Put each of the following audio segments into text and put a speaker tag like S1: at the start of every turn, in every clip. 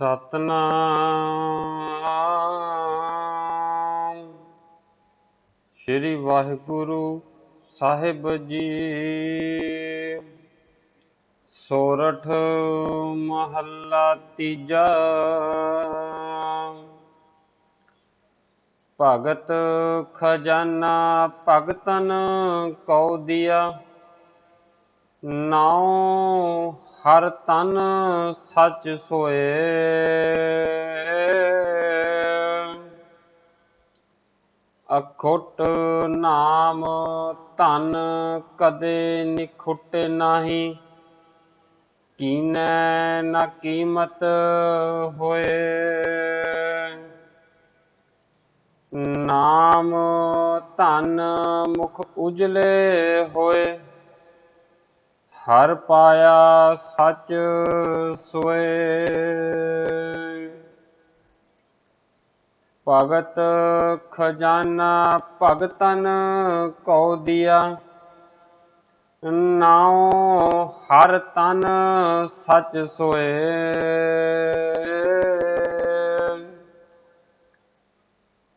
S1: ਸਤਨਾਮ। ਸ੍ਰੀ ਵਾਹਿਗੁਰੂ ਸਾਹਿਬ ਜੀ। ਸੋਰਠ ਮਹੱਲਾ ਤੀਜਾ। ਭਗਤ ਖਜ਼ਾਨਾ ਭਗਤਨ ਕਉ ਦਿਆ। ਨਾਉ ਹਰ ਤਨ ਸੱਚ ਸੋਏ। ਅਖੁੱਟ ਨਾਮ ਧਨ ਕਦੇ ਨਿਖੁੱਟ ਨਹੀਂ। ਕੀਨੈ ਨਾ ਕੀਮਤ ਹੋਏ। ਨਾਮ ਧਨ ਮੁਖ ਉਜਲੇ ਹੋਏ। ਹਰ ਪਾਇਆ ਸੱਚ ਸੋਏ। ਭਗਤ ਖਜ਼ਾਨਾ ਭਗਤਨ ਕਉ ਦਿਆ। ਨਾਉ ਹਰ ਤਨ ਸੱਚ ਸੋਏ।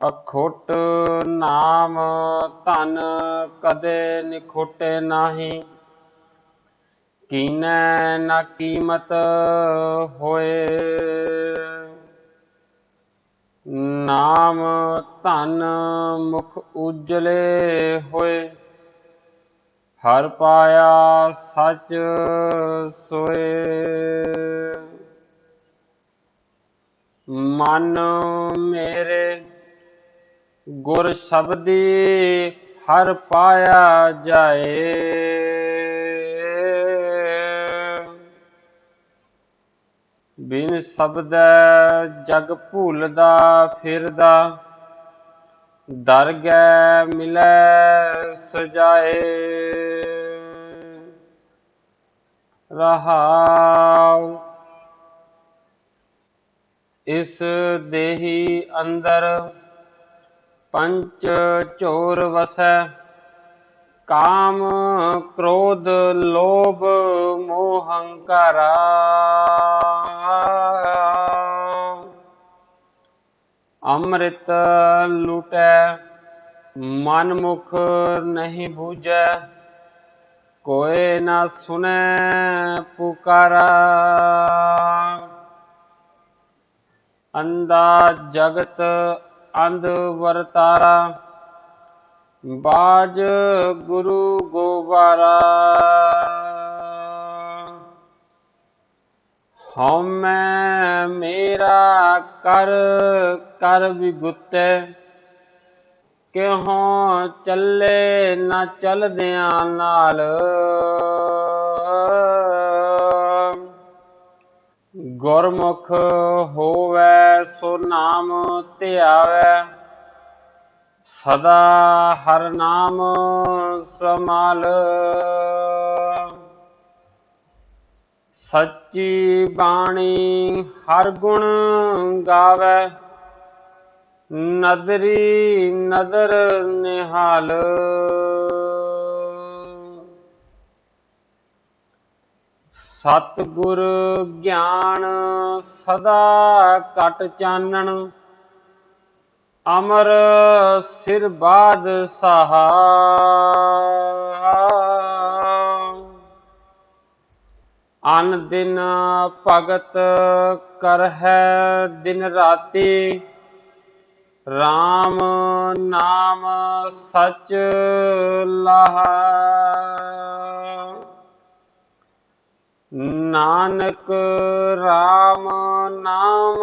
S1: ਅਖੋਟ ਨਾਮ ਧਨ ਕਦੇ ਨਿਖੁੱਟੇ ਨਾਹੀ। ਕੀਨੈ ਨਾ ਕੀਮਤ ਹੋਏ। ਨਾਮ ਧਨ ਮੁਖ ਉਜਲੇ ਹੋਏ। ਹਰ ਪਾਇਆ ਸੱਚ ਸੋਏ। ਮਨ ਮੇਰੇ ਗੁਰ ਸ਼ਬਦੀ ਹਰ ਪਾਇਆ ਜਾਏ। ਸ਼ਬਦ ਜਗ ਭੁੱਲਦਾ ਫਿਰਦਾ। ਦਰ ਗੈ ਮਿਲੈ ਸਜਾਏ। ਰਹਾਉ। ਇਸ ਦੇਹੀ ਅੰਦਰ ਪੰਚ ਚੋਰ ਵਸੈ। ਕਾਮ ਕ੍ਰੋਧ ਲੋਭ ਮੋਹ ਹੰਕਾਰਾ। ਅੰਮ੍ਰਿਤ ਲੁਟੈ ਮਨ ਮੁਖ ਨਹੀਂ ਬੂਝੈ। ਕੋਏ ਨਾ ਸੁਨੈ ਪੁਕਾਰਾ। ਅੰਦਾ ਜਗਤ ਅੰਧ ਵਰਤਾਰਾ। ਬਾਜ ਗੁਰੂ ਗੋਬਾਰਾ ਹਉਮੈ ਮੇਰਾ ਕਰ ਕਰ ਵਿਗੁੱਤੈ ਕਿਹੋਂ ਚੱਲੇ ਨਾ ਚਲਦਿਆਂ ਨਾਲ? ਗੁਰਮੁਖ ਹੋਵੇ ਸੋ ਨਾਮ ਧਿਆਵੈ। ਸਦਾ ਹਰ ਨਾਮ ਸਮਾਲ ਸੱਚੀ ਬਾਣੀ ਹਰ ਗੁਣ ਗਾਵੇ। ਨਦਰੀ ਨਦਰ ਨਿਹਾਲ। ਸਤਿਗੁਰ ਗਿਆਨ ਸਦਾ ਕਟ ਚਾਨਣ, ਅਮਰ ਸਿਰ ਬਾਦ ਸਹਾ। ਅਨ ਦਿਨ ਭਗਤ ਕਰਹਿ ਦਿਨ ਰਾਤੀ RAM ਨਾਮ ਸਚ ਲਹਾ। ਨਾਨਕ RAM ਨਾਮ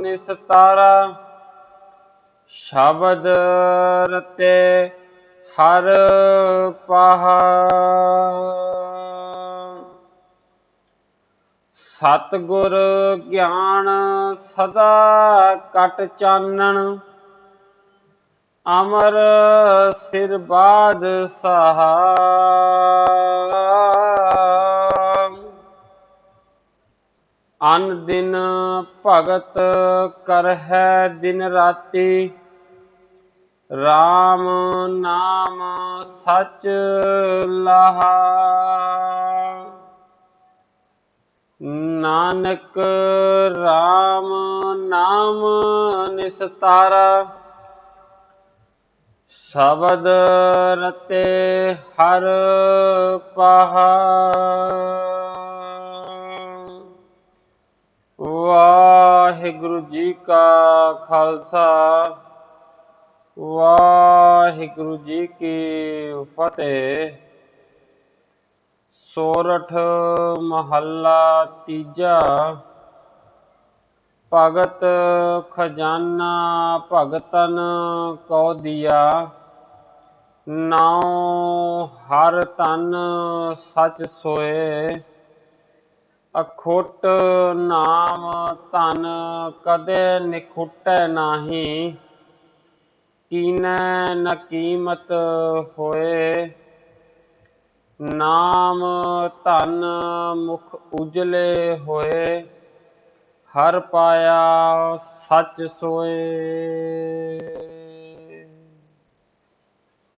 S1: ਨਿਸਤਾਰਾ ਸ਼ਬਦ ਰਤੇ ਹਰ ਪਹਾ। ਸਤਿਗੁਰ ਗਿਆਨ ਸਦਾ ਕਟ ਚਾਨਣ, ਅਮਰ ਸਿਰ ਬਾਦ ਸਹਾ। ਅਨ ਦਿਨ ਭਗਤ ਕਰਹਿ ਦਿਨ ਰਾਤੀ RAM ਨਾਮ ਸਚ ਲਹਾ। ਨਾਨਕ RAM ਨਾਮ ਨਿਸਤਾਰਾ, ਸ਼ਬਦ ਰਤੇ ਹਰ ਪਹਾ ਵਾਹਿਗੁਰੂ ਜੀ ਕਾ ਖਾਲਸਾ, ਵਾਹਿਗੁਰੂ ਜੀ ਕੀ ਫਤਿਹ। ਸੋਰਠ ਮਹੱਲਾ ਤੀਜਾ। ਭਗਤ ਖਜ਼ਾਨਾ ਭਗਤਨ ਕੋ ਦਿਆ। ਨਾਉ ਹਰ ਤਨ ਸਚ ਸੋਏ। ਅਖੁੱਟ ਨਾਮ ਧਨ ਕਦੇ ਨਿਖੁੱਟੈ ਨਾਹੀ। ਕੀਨੈ ਨ ਕੀਮਤ ਹੋਏ। ਨਾਮ ਧਨ ਮੁਖ ਉਜਲੇ ਹੋਏ ਹਰ ਪਾਇਆ ਸੱਚ ਸੋਏ।